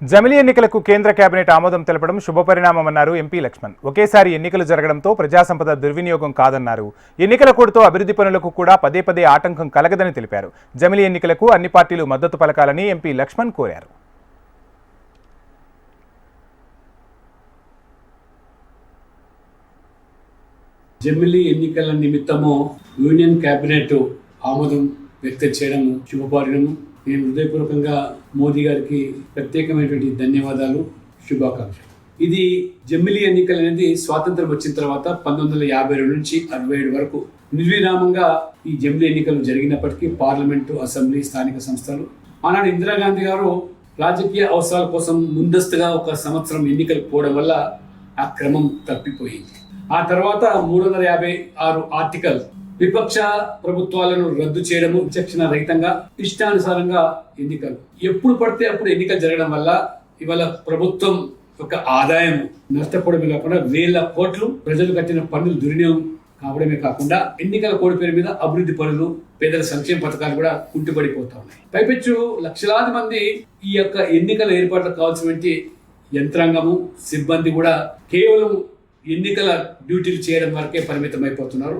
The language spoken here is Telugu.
జమిలీ ఎన్నికలకు కేంద్ర కేబినెట్ ఆమోదం తెలపడం శుభపరిణామమన్నారు ఎంపీ లక్ష్మణ్. ఒకేసారి ఎన్నికలు జరగడంతో ప్రజాసంపద దుర్వినియోగం కాదన్నారు. ఎన్నికల కోడ్తో అభివృద్ధి పనులకు కూడా పదే పదే ఆటంకం కలగదని తెలిపారు. జమిలీ ఎన్నికలకు అన్ని పార్టీలు మద్దతు పలకాలని ఎంపీ లక్ష్మణ్ కోరారు. జమిలీ ఎన్నికల నిమిత్తము యూనియన్ కేబినెట్ ఆమోదం వ్యక్తం చేయడం శుభపరిణామం. నేను హృదయపూర్వకంగా మోదీ గారికి ప్రత్యేకమైనటువంటి ధన్యవాదాలు శుభాకాంక్షలు. ఇది జమిలీ ఎన్నికలు అనేది స్వాతంత్రం వచ్చిన తర్వాత పంతొమ్మిది వందల యాభై రెండు నుంచి అరవై ఏడు వరకు నిర్విరామంగా ఈ జమిలీ ఎన్నికలు జరిగినప్పటికీ పార్లమెంటు అసెంబ్లీ స్థానిక సంస్థలు. ఆనాడు ఇందిరాగాంధీ గారు రాజకీయ అవసరాల కోసం ముందస్తుగా ఒక సంవత్సరం ఎన్నికలు పోవడం వల్ల ఆ క్రమం తప్పిపోయింది. ఆ తర్వాత మూడు వందల యాభై ఆరు ఆర్టికల్ విపక్ష ప్రభుత్వాలను రద్దు చేయడము విచక్షణ రహితంగా ఇష్టానుసారంగా ఎన్నికలు. ఎప్పుడు పడితే అప్పుడు ఎన్నికలు జరగడం వల్ల ఇవాళ ప్రభుత్వం యొక్క ఆదాయం నష్టపోవడమే కాకుండా వేల కోట్లు ప్రజలు కట్టిన పన్నులు దుర్వినియోగం కావడమే కాకుండా ఎన్నికల కోడి పేరు మీద అభివృద్ధి పనులు పేదల సంక్షేమ పథకాలు కూడా కుంటుపడిపోతా ఉన్నాయి. పైపెచ్చు లక్షలాది మంది ఈ యొక్క ఎన్నికల ఏర్పాట్లకు కావాల్సినటువంటి యంత్రాంగము సిబ్బంది కూడా కేవలం ఎన్నికల డ్యూటీలు చేయడం వరకే పరిమితం అయిపోతున్నారు